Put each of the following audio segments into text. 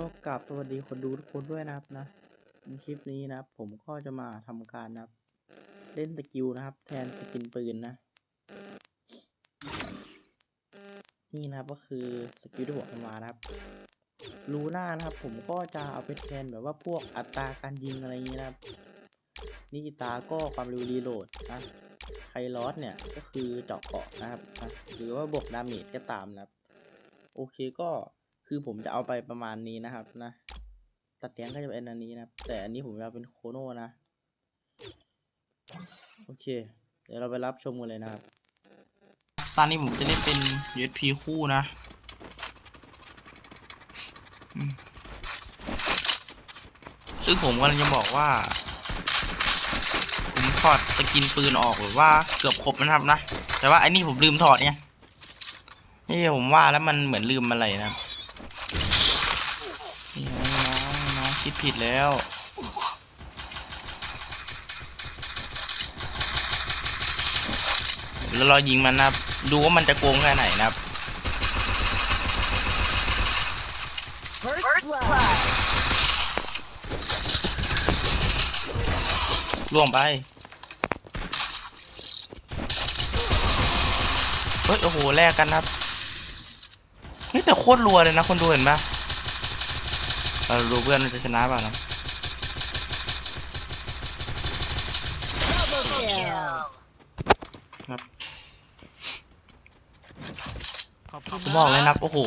ก็กราบสวัสดีคนดูทุกคนด้วยนะครับนะในคลิปนี้นะครับ ผมก็จะมาทำการนะครับ เล่นสกิลนะครับ แทนสกินปืนนะ นี่นะครับก็คือสกิลที่ผมเอามานะครับลูน่านะครับ ผมก็จะเอาไปแทนแบบว่าพวกอัตราการยิงอะไรอย่างนี้นะครับนิกิตาก็ความเร็วรีโหลดนะไคลอสเนี่ยก็คือเจาะเกาะนะครับนะหรือว่าบวกดาเมจก็ตามนะครับ โอเคก็ คือผมจะเอาไปประมาณนี้นะครับนะ ตัดเลี้ยงก็จะเป็นอันนี้นะ แต่อันนี้ผมจะเอาเป็นโคโน่นะ โอเค เดี๋ยวเราไปรับชมกันเลยนะครับ ตอนนี้ผมจะเล่นเป็น USP คู่นะซึ่งผมกำลังจะบอกว่า ผมถอดสกินปืนออกหรือว่าเกือบครบนะครับนะ แต่ว่าไอ้นี่ผมลืมถอดเนี่ยนี่ผมว่าแล้วมันเหมือนลืมอะไรนะครับนี่น้องน้องคิด ผิดแล้ว แล้วเรายิงมันนะครับดูว่ามันจะโกงแค่ไหนนะครับ First blood. ล่วงไป เฮ้ย โอ้โห แลกกันนะครับเฮ้ยแต่โคตรรัวเลยนะ คนดูเห็นปะ เราดูเพื่อนมันจะชนะเปล่านะครับผมบอกเลยนะครับ โอ้โห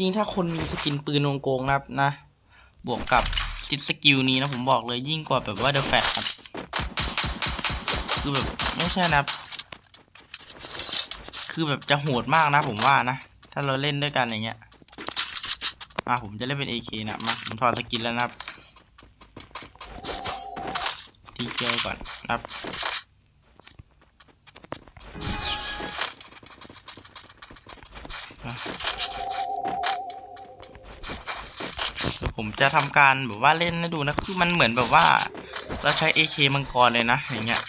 ยิ่งถ้าคนมีสกินปืนวงโกงนะครับนะ บวกกับจิตสกิลนี้นะผมบอกเลยยิ่งกว่าแบบว่าเดอะแฟครับ คือแบบไม่ใช่นะครับ คือแบบจะโหดมากนะผมว่านะ ถ้าเราเล่นด้วยกันอย่างเงี้ย อะผมจะเล่นเป็น AK นะมาผมถอดสกินแล้วนะครับทีเกียวก่อนนะครับผมจะทำการแบบว่าเล่นให้ดูนะคือมันเหมือนแบบว่า เราใช้ AK มังกรเลยนะอย่างเงี้ย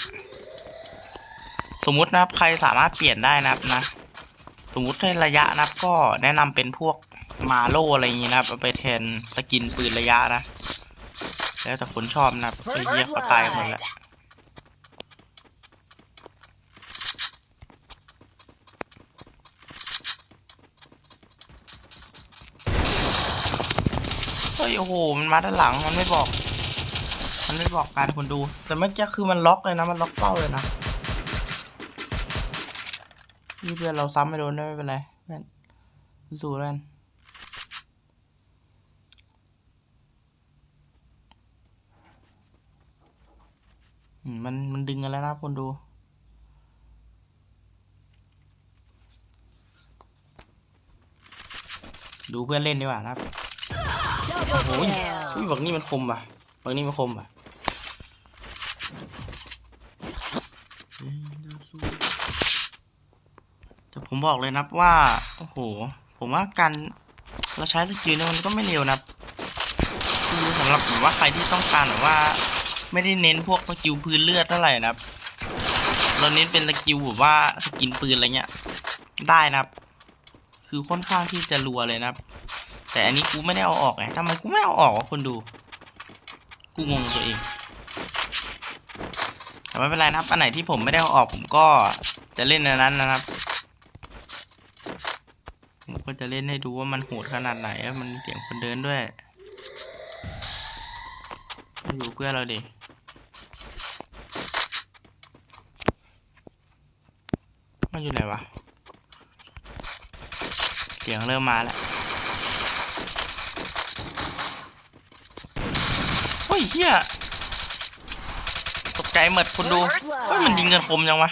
สมมุตินะครับใครสามารถเปลี่ยนได้นะครับนะ สมมุติให้ระยะนะครับก็แนะนำเป็นพวก มาโลอะไรอย่างงี้นะครับเอาไปแทนสกินปืนระยะนะ แล้วแต่คนชอบนะครับไอ้เหี้ยเขาตายหมดแล้วเฮ้ยโอ้โหมันมาด้านหลังมันไม่บอก มันไม่บอกการคนดู แต่เมื่อกี้คือมันล็อกเลยนะ มันล็อกเป้าเลยนะนี่เพื่อนเราซ้ำไม่โดนได้ไม่เป็นไรเพื่อนสู้แล้วกันอื มันมันดึงกันแล้วนะคนดู ดูเพื่อนเล่นดีกว่านะครับโอ้ยอุ้ยบักนี่มันคมว่ะบักนี่มันคมว่ะแต่ผมบอกเลยนะว่า โอ้โห ผมว่าการเราใช้สกิลเนี่ยมันก็ไม่เร็วนะคือสำหรับแบบว่าใครที่ต้องการแบบว่า ไม่ได้เน้นพวกสกิลพื้นเลือดเท่าไหร่นะครับ เราเน้นเป็นสกิลแบบว่าสกินปืนอะไรเงี้ย ได้นะครับ คือค่อนข้างที่จะรัวเลยนะครับ แต่อันนี้กูไม่ได้เอาออกไงทำไมกูไม่เอาออกวะคนดู กูงงตัวเอง แต่ไม่เป็นไรนะครับ อันไหนที่ผมไม่ได้เอาออกผมก็จะเล่นในนั้นนะครับผมก็จะเล่นให้ดูว่ามันโหดขนาดไหนอะมันเสียงคนเดินด้วย อยู่เพื่อเราดิมัน อยู่ไหนวะ เสียงเริ่มมาแล้วเฮ้ยเฮียตกใจหมดคุณดูเฮ้ยมันยิงกันคมจังวะ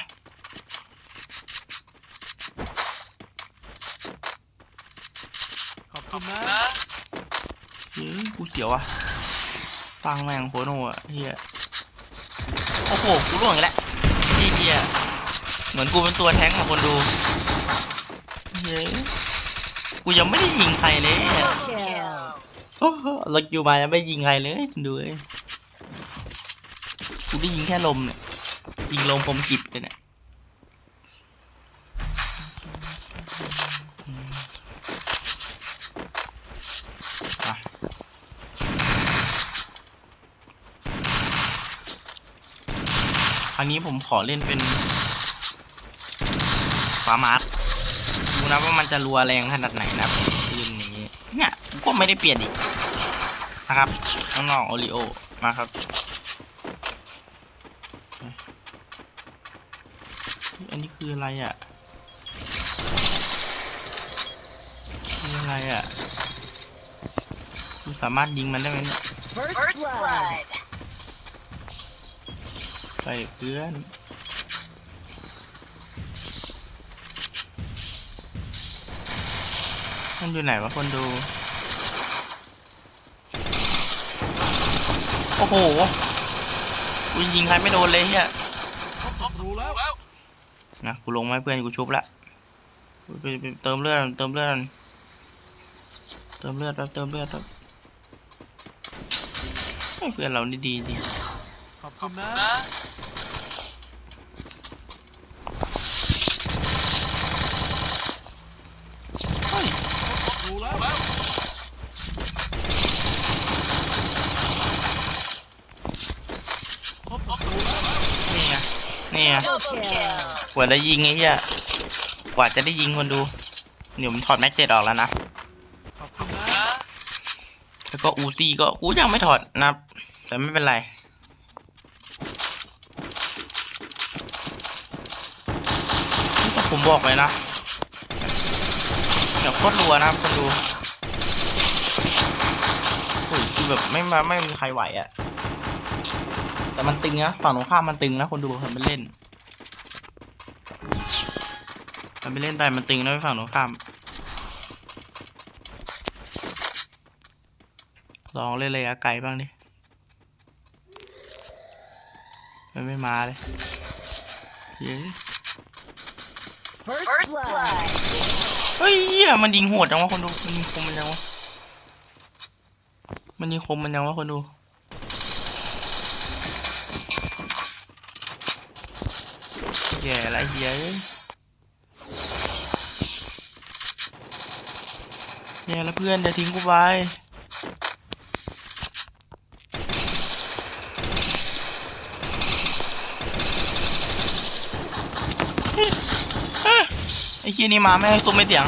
ขอบคุณนะเฮ้ยกูเสียวอะฟังแม่งโคโน่อะเฮียโอ้โห กูร่วงอีกแล้ว เหมือนกูเป็นตัวแทงของคนดูเย้กูยังไม่ได้ยิงใครเลยเราอยู่มายังไม่ยิงใครเลยดูเลยกูได้ยิงแค่ลมเนี่ยยิงลมผมจิบเลยเนี่ยครั้นี้ผมขอเล่นเป็น ฟ้ามาร์คดูนะว่ามันจะรัวแรงขนาดไหนนะครับปืนอย่างนี้เนี่ยก็ไม่ได้เปลี่ยนอีกนะครับน้องๆโอริโอมาครับอันนี้คืออะไรอะคืออะไรอะคุณสามารถยิงมันได้ไหมเนี่ย First blood. ไปเพื่อน มันอยู่ไหนวะคนดู โอ้โหกูยิงใครไม่โดนเลยเฮียรู้แล้วนะกูลงไม้เพื่อนกูชุบละเติมเลือดเติมเลือดเติมเลือดแป๊บเติมเลือดแป๊บเฮ้ยเพื่อนเรานี่ดีจริงขอบคุณนะ เฮ้ย รู้แล้วครบรู้แล้ว นี่ไง นี่ไง Double kill. กว่าจะยิงไอ้เหี้ยกว่าจะได้ยิงคนดูเดี๋ยวผมถอดแม็กเจ็ดออกแล้วนะขอบคุณนะแล้วก็อูซี่ก็กูยังไม่ถอดนะครับแต่ไม่เป็นไรแต่ผมบอกเลยนะเดี๋ยวโคตรรัวนะครับคนดูโอ้ยคือแบบไม่มาไม่มีใครไหวอะ่ะ แต่มันตึงนะฝั่งตรงข้ามมันตึงนะคนดูทำไปเล่นทำไปเล่นไปมันตึงนะฝั่งตรงข้าม ลองเล่นระยะไกลบ้างดิมันไม่มาเลยเย้ First blood. เฮ้ยเหี้ยมันยิงโหดจังวะคนดู มันยิงคมมันยังวะ มันยิงคมมันยังวะคนดู แย่ละเฮียเอ้ยแย่ละเพื่อนอย่าทิ้งกูไปไอ้เฮียนี่มาไม่ให้ตุ้มไม่เสียง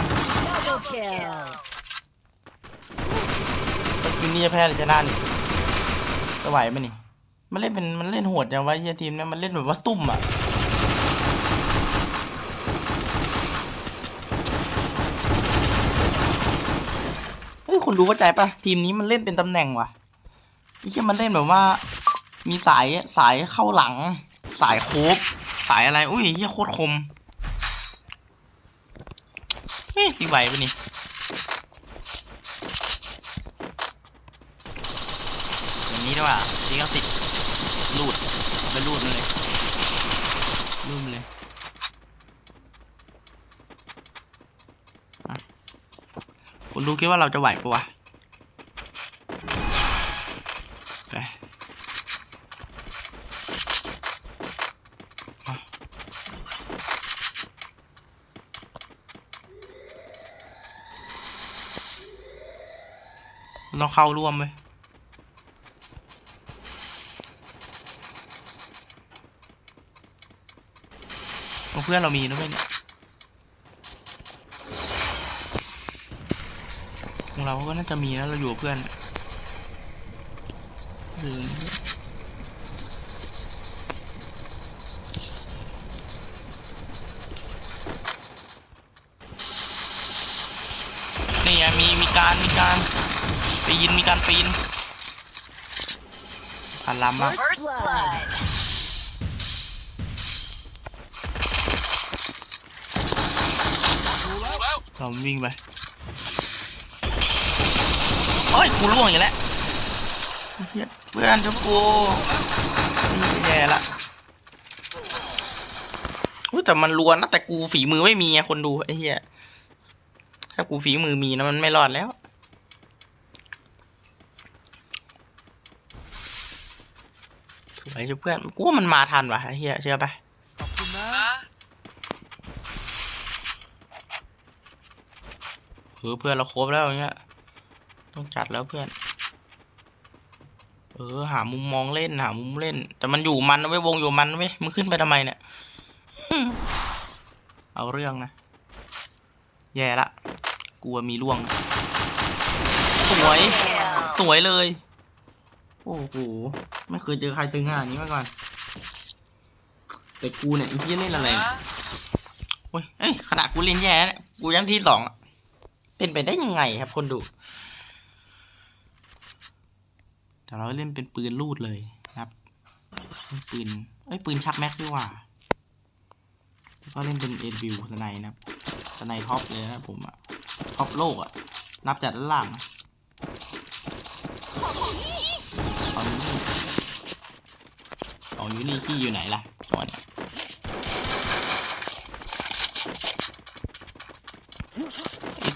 วินนี้จะแพ้หรือจะน่านี่จะไหวไหมนี่ มันเล่นเป็นมันเล่นโหดจังวะเฮียทีมเนี่ยมันเล่นแบบว่าตุ้มอะ เฮ้ย คนดูเข้าใจปะทีมนี้มันเล่นเป็นตำแหน่งว่ะไอ้เหี้ยมันเล่นแบบว่า มีสายสายเข้าหลัง สายโคบสายอะไร อุ้ยเหี้ยโคตรคมเฮ้ยตีไหวปะนี่ อย่างนี้ดีกว่าซีเก้าสิบรูดเอาไปรูดมันเลย รูดมันเลยอะ คุณดูคิดว่าเราจะไหวปะวะไปอะเราเข้าร่วมเลยของเพื่อนเรามีนะเว้ยเนี่ยของ เราก็น่าจะมีนะเราอยู่กับเพื่อนลืมนี่ไงมีมีการมีการปีนมีการปีนพันลำมาก First blood. รู้แล้วเราวิ่งไป กูล่วงอีกแล้วเพื่อนจะกูนี่แย่ละอุ้ยแต่มันรัวนะแต่กูฝีมือไม่มีไงคนดูไอ้เหี้ยถ้ากูฝีมือมีนะมันไม่รอดแล้วสวยเชียวเพื่อนกูว่ามันมาทันวะไอ้เหี้ยเชื่อปะขอบคุณนะเออเพื่อนเราครบแล้วอย่างเงี้ย ต้องจัดแล้วเพื่อนโอเออ หามุมมองเล่นหามุมเล่น แต่มันอยู่มันนะเว้ยวงอยู่มันนะเว้ยมึงขึ้นไปทำไมเนี่ย เอาเรื่องนะ แย่ละ กลัวมีร่วง สวย สวยเลย โอ้โห ไม่เคยเจอใครตึงขนาดนี้มาก่อน แต่กูเนี่ยไอ้ที่เล่นอะไรเนี่ยโอ้ยเอ้ยขนาดกูเล่นแย่เนี่ยกูยังที่สองอะเป็นไปได้ยังไงครับคนดู แต่เราเล่นเป็นปืนลูดเลยนะครับปืนเอ้ยปืนชักแม็กด้วยว่ะแล้วก็เล่นเป็นเอ็นวิวสไนนะครับสไนท็อปเลยนะผมอะท็อปโลกอะนับจากด้านล่างตอนนี้ของยูนี่ขี้อยู่ไหนล่ะตอนนี้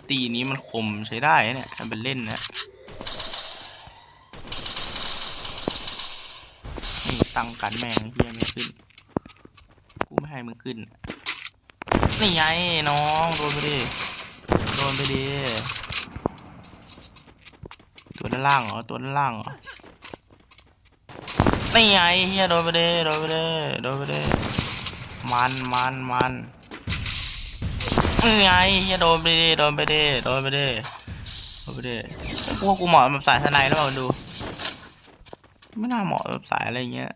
ตีนี้มันคมใช้ได้เนี่ยทำเป็นเล่นนะ ตั้งกันแม่งเฮียไม่ขึ้น กูไม่ให้มึงขึ้น นี่ไงน้อง โดนไปดิ โดนไปดิ ตัวด้านล่างเหรอ ตัวด้านล่างเหรอ นี่ไงเฮียโดนไปดิ โดนไปดิ โดนไปดิ มันมันมันนี่ไงเฮียโดนไปดิ โดนไปดิ โดนไปดิ โดนไปดิพวกกูเหมาะแบบสายทนายแล้วเปล่าดู ไม่น่าเหมาะแบบสายอะไรเงี้ย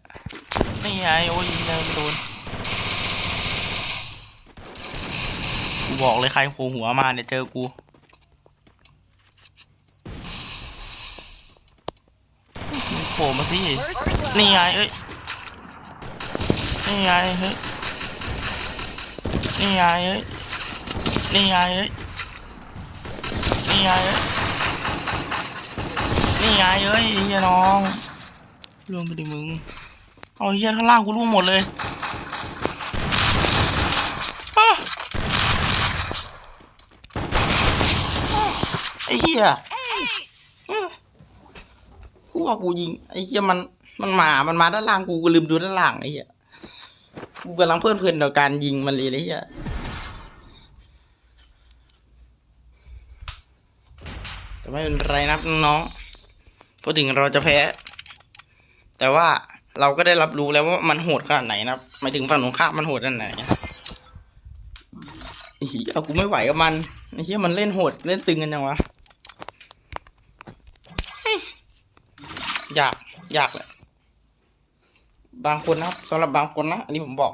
ไม่ไงโอ้ยยิงเลยไม่โดนกูบอกเลยใครโผล่หัวมาเนี่ยเจอกูโผล่มาสินี่ไงเอ้ยนี่ไงเฮ้ยนี่ไงเอ้ยนี่ไงเอ้ยนี่ไงเอ้ยนี่ไงเอ้ยเฮียน้อง ร่วงไปดิมึง เอาเฮียข้างล่างกูร่วงหมดเลยอไอ้เฮียอื้อกูว่ากูยิง ไอ้เฮียมัน มันมา มันมาด้านล่างกูกูลืมดูด้านล่างไอ้เฮียกูกำลังเพลิดเพลินต่อการยิงมันเลยไอ้เฮียแต่ไม่เป็นไรนะน้องพูดถึงเราจะแพ้ แต่ว่าเราก็ได้รับรู้แล้วว่ามันโหดขนาดไหนนะครับหมายถึงฝั่งตรงข้ามมันโหดขนาดไหนเหี้ยกูไม่ไหวกับมันไอ้เหี้ยมันเล่นโหดเล่นตึงกันยังวะเฮ้ยากยากแหละบางคนนะครับสำหรับบางคนนะอันนี้ผมบอก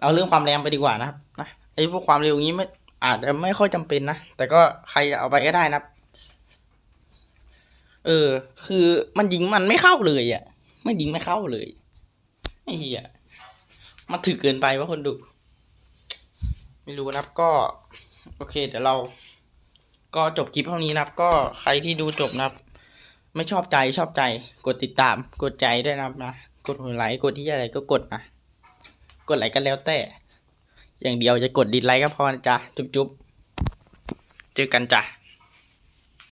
เอาเรื่องความแรงไปดีกว่านะครับนะไอ้พวกความเร็วอย่างนี้ไม่อาจจะไม่ค่อยจำเป็นนะแต่ก็ใครเอาไปก็ได้นะครับ เออ คือมันยิงมันไม่เข้าเลยอะ มันยิงไม่เข้าเลยไอ้เหี้ยมันถึกเกินไปว่าคนดู ไม่รู้นะครับก็ โอเค เดี๋ยวเรา ก็จบคลิปเท่านี้นะครับ ก็ใครที่ดูจบนะครับ ไม่ชอบใจชอบใจ กดติดตาม กดใจด้วยนะครับนะกดหัวไลค์กดที่อะไรก็กดนะกดไลค์กันแล้วแต่ อย่างเดียวจะกดดิสไลค์ก็พอนะจ๊ะจุ๊บๆเจอกันจ้ะ